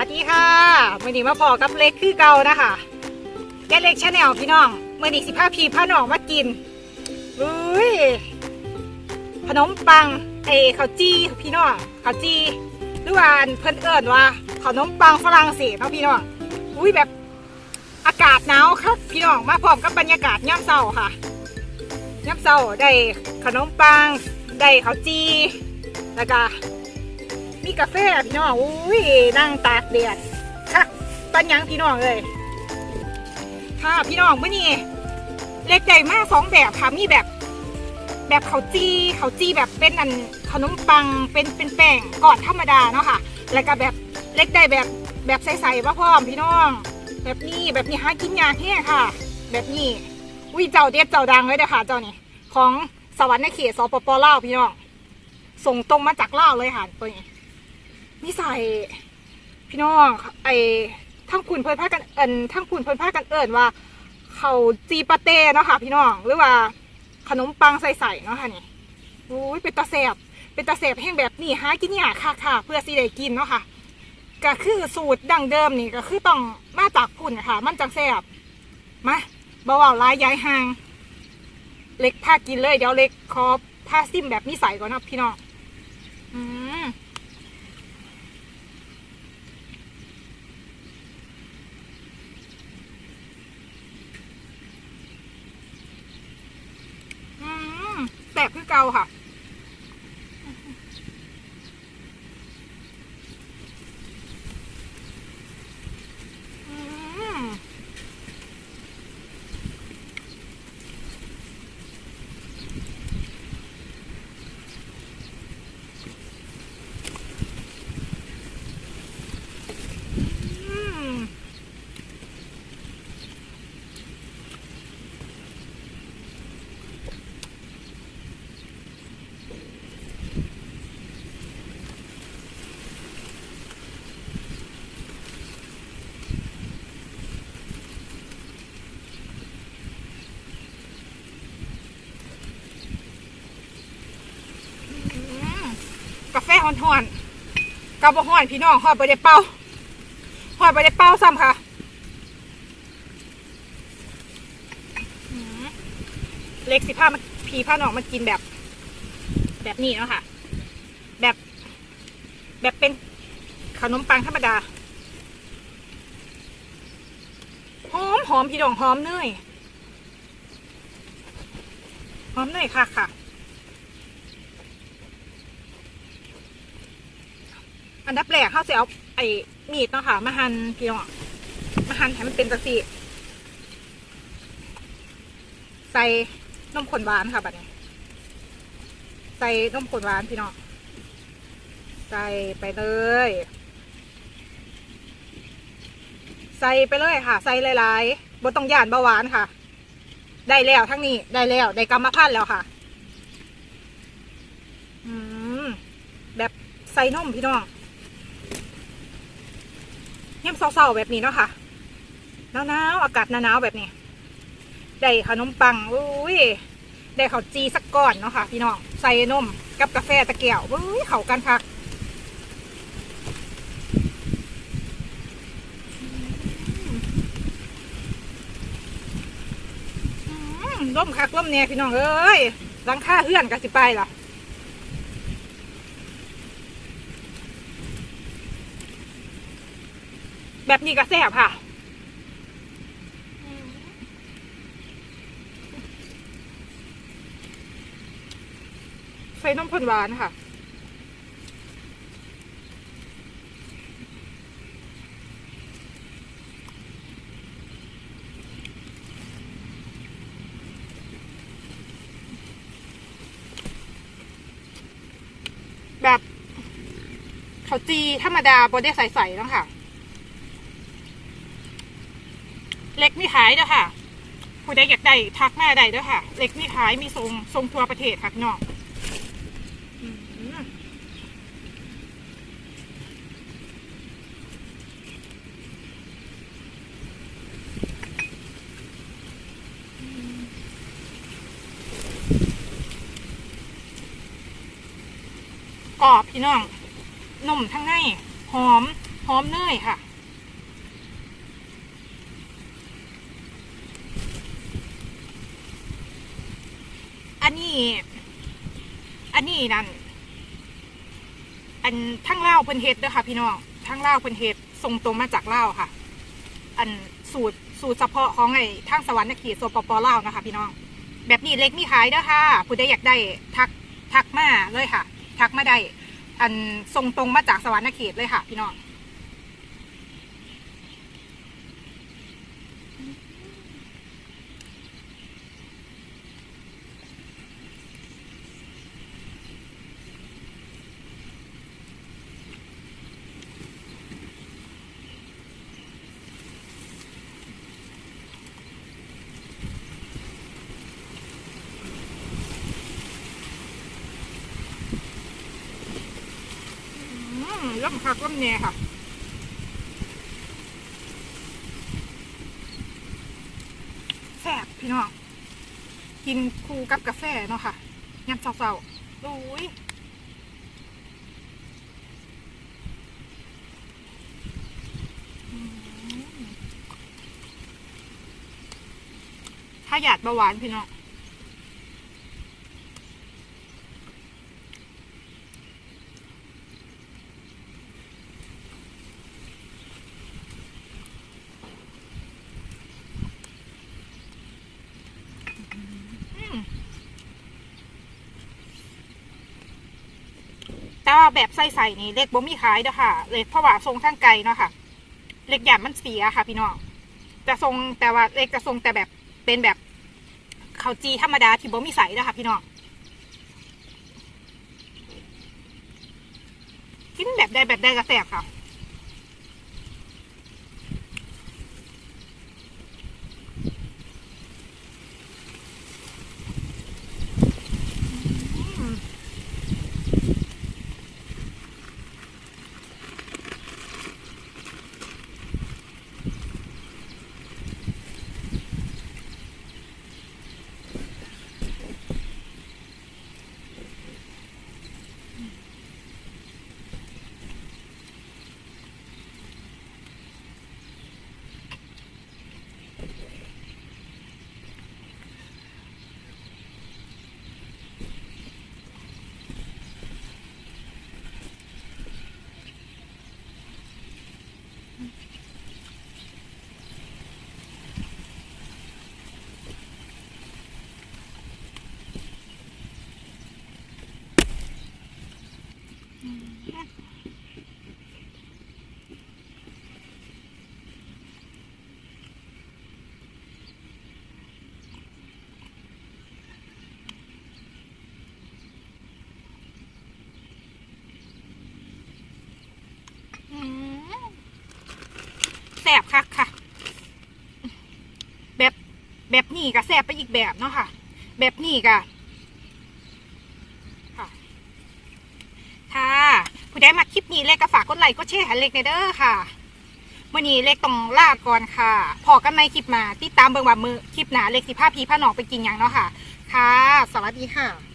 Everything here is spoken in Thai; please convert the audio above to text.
วัสดีค่ะมื่อนี้มาพอกับเล็กคือเก่านะคะแกเล็กชาแนลพี่น้องเมื่อนี้สิพาพี่พาน้องมากินอุ้ยขนมปังไอ้ข้าวจี้พี่น้องข้าวจี้หรือว่าเพิ่นเอิ้นว่าขนมปังฝรั่งเศสเนาะพี่น้องอุ้ยแบบอากาศหนาวครับพี่น้องมาพร้อมกับบรรยากาศย่ำเช้าค่ะย่ำเช้าได้ขนมปังได้ข้าวจี้แล้วก็ มีกาแฟพี่น้องอุ้ยนั่งตากแดดค่ะปันหยังพี่น้องเลยค่ะพี่น้องเมื่อนี้เล็กใหญ่มากสองแบบค่ะมีแบบแบบเขาวจีเขาวจีแบบเป็นอันขนมปังเป็นเป็นแป้งกอนธรรมดาเนาะค่ะ แล้วก็แบบเล็กได้แบบแบบใสๆว่าพร้อมพี่น้อง แบบนี้แบบนี้หากินยากแค่ค่ะ แบบนี้อุ้ยเจ้าเด็ดเจ้าดังเลยเด้อค่ะเจ้านี่ของสวรรค์ในเขตสปปลาวพี่น้อง ส่งตรงมาจากลาวเลยค่ะตัวนี้ นิสัยพี่น้องไอ้ทั้งคุณเพิ่นพากันเอินทั้งคุณเพิ่นพากันเอินว่าเขาจีปาเต้เนาะค่ะ พี่น้องหรือว่าขนมปังใส่ๆเนาะค่ะนี่อุ้ยเป็นตาแสบเป็นตาแสบแห้งแบบนี้หากินยากค่ะค่ะ เพื่อสิได้กินเนาะค่ะก็คือสูตรดั้งเดิมนี่ก็คือต้องมาจากพุ่นค่ะ มันจังแสบมาบ่าวลายย้ายห่าง เล็กพากินเลยเดี๋ยวเล็กขอพาซิมแบบนิสัยก่อนนะพี่น้องอืม อืม แตกคือเกาค่ะ อืมอืม อืมกาแฟห่อนๆกับบ่อนพี่น้องฮอดบ่ได้เป่าฮอดบ่ได้เป่าซ้ำค่ะเล็กสิพามาพี่พาหนองมากินแบบ แบบนี้เนาะค่ะ แบบ แบบเป็นขนมปังธรรมดาหอมหอมพี่น้องหอมเนยหอมเนยค่ะค่ะ อันดับแรกเขาจะเอาไอ้มีดเนาะค่ะ มาหั่นพี่น้องมาหั่นให้มันเป็นตะสีใส่นมข้นหวานค่ะบัดนี้ ใส่นมข้นหวานพี่น้องใส่ไปเลย ใส่ไปเลยค่ะ ใส่หลายๆบ่ต้องย่านเบาหวานค่ะ ได้แล้วทั้งนี้ได้แล้วได้กรรมพันธุ์แล้วค่ะ อืมแบบใส่นมพี่น้อง ย่ำเศร้าๆแบบนี้เนาะค่ะหนาวๆอากาศหนาวๆแบบนี้ ได้ขนมปังอุ้ยได้ข้าวจีสักก้อนเนาะค่ะ พี่น้องใส่นมกับกาแฟตะเกียวอุ้ยเข้ากันคักอืมร่มคักร่มแน่พี่น้องเอ้ยหลังค่าเฮื่อนกันสิไปล่ะ แบบนี้ก็แซ่บค่ะใส่นมข้นหวานค่ะแบบข้าวจีธรรมดาบได้ใส่ๆแล้วค่ะ เล็กมีขายเด้อค่ะ ผู้ใดอยากได้ทักมาได้เด้อค่ะ เล็กมีขายมีทรงทรงทั่วประเทศค่ะพี่น้องกรอบพี่น้องนุ่มทั้งในหอม หอมเนยค่ะ อันนี้ อันนี้นั่น อันทั้งเล่าเพิ่นเฮ็ดเด้อค่ะ พี่น้องทั้งเล่าเพิ่นเฮ็ดส่งตรงมาจากเล่าค่ะ อันสูตรสูตรเฉพาะของไอ้ทางสวรรค์เขตสปปเล่านะคะ พี่น้อง แบบนี้เล็กมีขายเด้อค่ะ ผู้ใดอยากได้ทักทักมาเลยค่ะ ทักมาได้ อันส่งตรงมาจากสวรรค์เขตเลยค่ะ พี่น้อง อืม ล่ำคักล่ำแน่ค่ะแซ่บพี่น้อง กินคู่กับกาแฟเนาะค่ะยำเศร้าๆโอ้ยถ้าอยากเบาหวานพี่น้อง อืม แต่ว่าแบบใส่ใส่นี่เล็กบ่มีขายเด้อค่ะ เล็กเพราะว่าทรงทางไกลเนาะค่ะ เล็กหยาบมันเสียค่ะ พี่น้องจะทรงแต่ว่าเล็กจะทรงแต่แบบเป็นแบบข้าวจีธรรมดาที่บ่มีใส่เด้อค่ะ พี่น้องกินแบบใดแบบใดก็แสบค่ะ อืมอืมแซ่บค่ะค่ะ แบบแบบนี้ก็แซ่บไปอีกแบบเนาะค่ะ แบบนี้ก็ค่ะค่ะ ผู้ใดมาคลิปนี้เล็กก็ฝากกดไลค์กดแชร์ให้เล็กในเด้อค่ะมื่อนี้เล็กต้องลาก่อนค่ะ พอกันในคลิปมาติดตามเบิ่งว่ามือคลิปหนาเล็กสิพาพีพาหนองไปกินยังเนาะค่ะ ค่ะ สวัสดีค่ะ